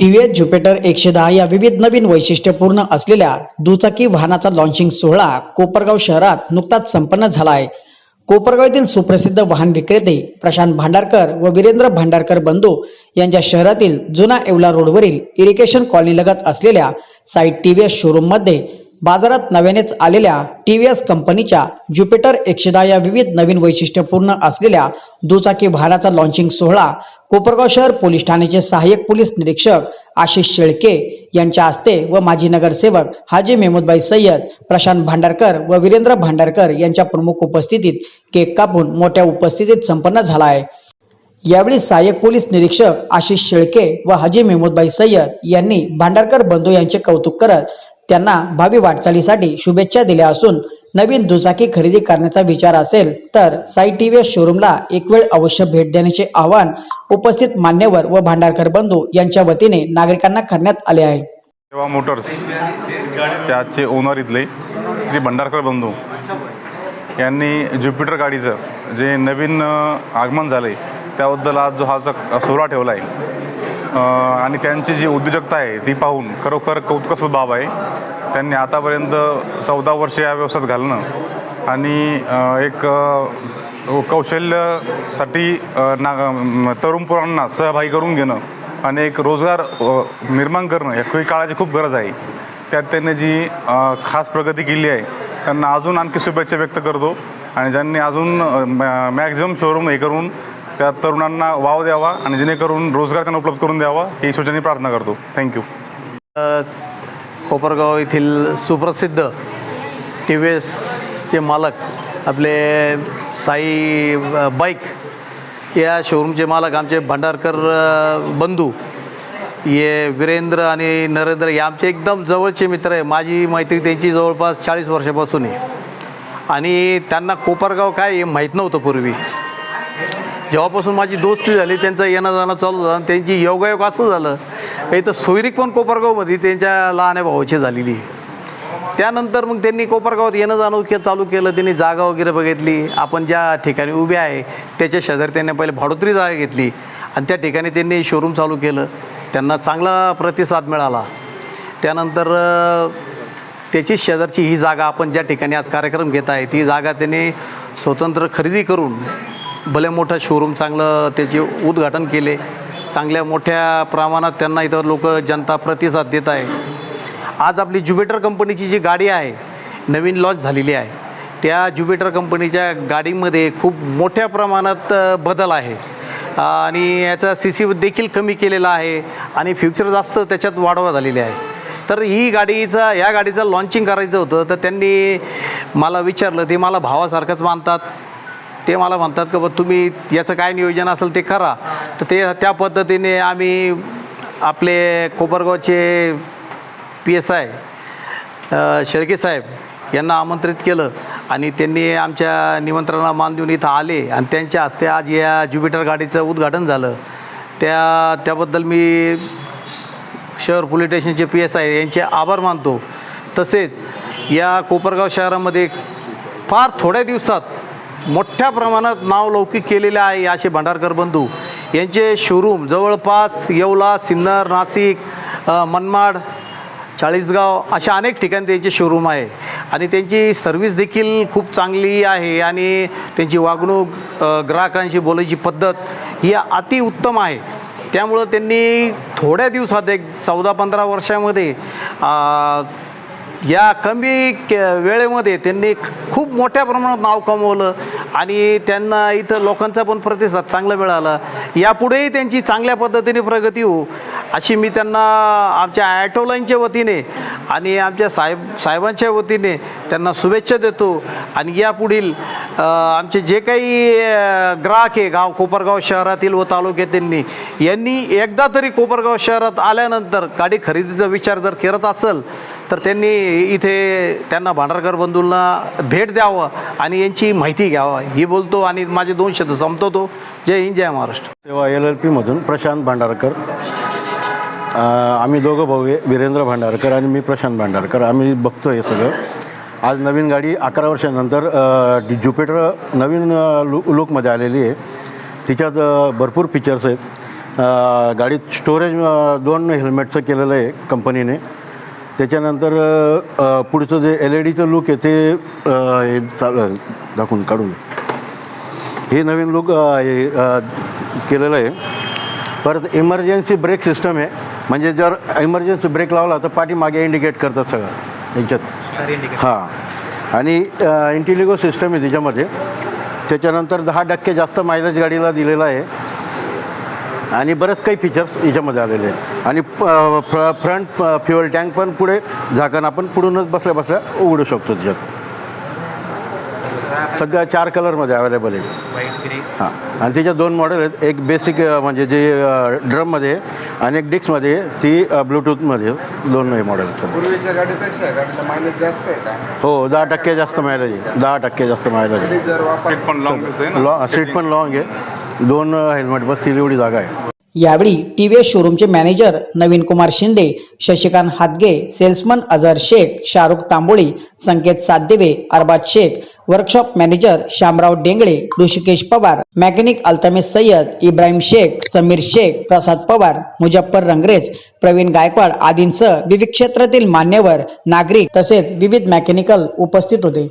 T V S Jupiter एकशे दहा या विविध नवीन वैशिष्ट्यपूर्ण असलेल्या दुचाकी वाहनाचा लॉन्चिंग सोहळा कोपरगाव शहरात नुकताच संपन्न झाला आहे कोपरगाव येथील सुप्रसिद्ध वाहन विक्रेते प्रशांत भांडारकर व वीरेंद्र भांडारकर बंधू यांच्या शहरातील जुना येवला रोडवरील इरिगेशन कॉलनी लगत असलेल्या साईट टी व्ही एस शोरूममध्ये बाजारात नव्यानेच आलेल्या टी व्ही एस कंपनीच्या ज्युपिटर एकशे दहा या विविध नवीन वैशिष्ट्यपूर्ण असलेल्या दुचाकी वाहनाचा लॉन्चिंग सोहळा कोपरगाव शहर पोलीस ठाण्याचे सहाय्यक पोलीस निरीक्षक आशिष शेळके यांच्या हस्ते व माजी नगरसेवक हाजी मेहमूदबाई सय्यद प्रशांत भांडारकर व वीरेंद्र भांडारकर यांच्या प्रमुख उपस्थितीत केक कापून मोठ्या उपस्थितीत संपन्न झाला आहे. यावेळी सहाय्यक पोलीस निरीक्षक आशिष शेळके व हाजी मेहमूदबाई सय्यद यांनी भांडारकर बंधू यांचे कौतुक करत त्यांना भावी वाटचालीसाठी शुभेच्छा दिल्या असून नवीन दुचाकी खरेदी करण्याचा विचार असेल तर साई टी व्ही शोरूमला एक वेळ अवश्य भेट देण्याचे आवाहन उपस्थित मान्यवर व भांडारकर बंधू यांच्या वतीने नागरिकांना करण्यात आले आहे. सेवा मोटर्स चे आजचे ओनर इथले श्री भंडारकर बंधू यांनी ज्युपिटर गाडीचं जे नवीन आगमन झालं आहे त्याबद्दल आज जो हा सोहळा ठेवला आहे आणि त्यांची जी उद्योजकता आहे ती पाहून खरोखर कौतुकास्पद बाब आहे. त्यांनी आतापर्यंत चौदा वर्ष या व्यवसायात घालणं आणि एक कौशल्यासाठी ना तरुण पोरांना सहभागी करून घेणं आणि एक रोजगार निर्माण करणं या काही काळाची खूप गरज आहे. त्यात त्यांनी जी खास प्रगती केली आहे त्यांना अजून आणखी शुभेच्छा व्यक्त करतो आणि ज्यांनी अजून मॅक्झिमम शोरूम हे करून त्या तरुणांना वाव द्यावा आणि जेणेकरून रोजगार त्यांना उपलब्ध करून द्यावा ही ईश्वरचरणी प्रार्थना करतो. थँक्यू कोपरगाव येथील सुप्रसिद्ध टी व्ही एसचे मालक आपले साई बाईक या शोरूमचे मालक आमचे भांडारकर बंधू ये वीरेंद्र आणि नरेंद्र हे आमचे एकदम जवळचे मित्र आहे. माझी मैत्री त्यांची जवळपास चाळीस वर्षापासून आहे. आणि त्यांना कोपरगाव काय हे माहीत नव्हतं पूर्वी. जेव्हापासून माझी दोस्ती झाली त्यांचं येणं जाणं चालू झालं त्यांची योगायोग असं झालं काही तर सोयरीक पण कोपरगावमध्ये त्यांच्या लहान्या भावाची झालेली. आहे. त्यानंतर मग त्यांनी कोपरगावात येणं जाणं के चालू केलं त्यांनी जागा वगैरे बघितली. आपण ज्या ठिकाणी उभे आहे त्याच्या शेजारी त्यांनी पहिले भाडोत्री जागा घेतली आणि त्या ठिकाणी त्यांनी शोरूम चालू केलं. त्यांना चांगला प्रतिसाद मिळाला. त्यानंतर त्याची शेजारची ही जागा आपण ज्या ठिकाणी आज कार्यक्रम घेत आहे ती जागा त्यांनी स्वतंत्र खरेदी करून भले मोठं शोरूम चांगलं त्याचे उद्घाटन केले चांगल्या मोठ्या प्रमाणात त्यांना इथं लोक जनता प्रतिसाद देत आहे. आज आपली ज्युबेटर कंपनीची जी गाडी आहे नवीन लॉन्च झालेली आहे त्या ज्युबेटर कंपनीच्या गाडीमध्ये खूप मोठ्या प्रमाणात बदल आहे. आणि याचा सी सी देखील कमी केलेला आहे आणि फ्युचर जास्त त्याच्यात वाढवा झालेली आहे. तर ही गाडीचा या गाडीचं लॉन्चिंग करायचं होतं तर त्यांनी मला विचारलं ते मला भावासारखंच मानतात. ते मला म्हणतात की बा तुम्ही याचं काय नियोजन असेल ते करा. तर ते त्या पद्धतीने आम्ही आपले कोपरगावचे P S I Shelke saheb यांना आमंत्रित केलं आणि त्यांनी आमच्या निमंत्रणाला मान देऊन इथं आले आणि त्यांच्या हस्ते आज या ज्युपिटर गाडीचं उद्घाटन झालं. त्या त्याबद्दल मी शहर पोलीस स्टेशनचे पी एस आय यांचे आभार मानतो. तसेच या कोपरगाव शहरामध्ये फार थोड्या दिवसात मोठ्या प्रमाणात नावलौकिक केलेले आहे असे भंडारकर बंधू. यांचे शोरूम जवळपास येवला सिन्नर नाशिक मनमाड चाळीसगाव अशा अनेक ठिकाणी त्यांचे शोरूम आहे. आणि त्यांची सर्विस देखील खूप चांगली आहे आणि त्यांची वागणूक ग्राहकांशी बोलायची पद्धत ही अतिउत्तम आहे. त्यामुळं त्यांनी थोड्या दिवसात एक चौदा पंधरा वर्षामध्ये या कमी के वेळेमध्ये त्यांनी खूप मोठ्या प्रमाणात नाव कमवलं आणि त्यांना इथं लोकांचा पण प्रतिसाद चांगला मिळाला. यापुढेही त्यांची चांगल्या पद्धतीने प्रगती हो अशी मी त्यांना आमच्या ॲटोलाईनच्या वतीने आणि आमच्या साहेब साहेबांच्या वतीने त्यांना शुभेच्छा देतो. आणि यापुढील आमचे जे काही ग्राहक आहे गाव कोपरगाव शहरातील व तालुक्यातील यांनी एकदा तरी कोपरगाव शहरात आल्यानंतर गाडी खरेदीचा विचार जर करत असेल तर त्यांनी इथे त्यांना भांडारकर बंधूंना भेट द्यावं आणि यांची माहिती घ्यावं. ही बोलतो आणि माझे दोन शब्द संपतो जय हिंद जय महाराष्ट्र. तेव्हा एल एल पीमधून प्रशांत भांडारकर. आम्ही दोघं भाऊ आहे वीरेंद्र भांडारकर आणि मी प्रशांत भांडारकर. आम्ही बघतो हे सगळं. आज नवीन गाडी अकरा वर्षानंतर ज्युपिटर नवीन लु लुकमध्ये आलेली आहे. तिच्यात भरपूर फीचर्स आहेत. गाडीत स्टोरेज दोन हेल्मेटचं केलेलं आहे कंपनीने त्याच्यानंतर पुढचं जे एल ई डीचं लुक आहे ते हे चाल दाखवून काढून. हे नवीन लुक हे केलेलं आहे. परत इमर्जन्सी ब्रेक सिस्टम आहे. म्हणजे जर इमर्जन्सी ब्रेक लावला तर पाठीमागे इंडिकेट करतात सगळं. यांच्यात. हां. आणि इंटिलिगो सिस्टम आहे त्याच्यामध्ये त्याच्यानंतर दहा टक्के जास्त मायलेज गाडीला दिलेला आहे. आणि बरेच काही फीचर्स याच्यामध्ये आलेले आहेत. आणि फ्रंट फ्युअल टँक पण पुढे झाकण आपण पुढूनच बसल्या बसल्या उघडू शकतो त्याच्यात सध्या चार कलरमध्ये अवेलेबल आहेत. हां. आणि त्याच्यात दोन मॉडेल आहेत. एक बेसिक म्हणजे जे ड्रममध्ये आहे आणि एक डिस्कमध्ये आहे, ती ब्लूटूथमध्ये दोन मॉडेल आहेत. सध्या पूर्वीच्या गाडीपेक्षा या गाडीला मायलेज जास्त आहे का? हो दहा टक्के जास्त मायलेज आहे. दहा टक्के जास्त मायलेज आहे. सीट पण लॉंग दिसतंय ना. लॉ सीट पण लॉंग आहे. दोन हेल्मेट बसतील एवढी जागा आहे. यावेळी T V S शोरूमचे manager Naveen Kumar Shinde Shashikant Hatge salesman Azhar Shaikh Shahrukh Tamboli Sanket Satdeve Arbaz Shaikh workshop manager Shamrao Dengale Rushikesh Pawar mechanic Altamash Sayyad Ibrahim Shaikh Sameer Shaikh Prasad Pawar Muzaffar Rangrez Pravin Gaikwad आदींसह विविध क्षेत्रातील मान्यवर नागरिक तसेच विविध mechanical उपस्थित होते.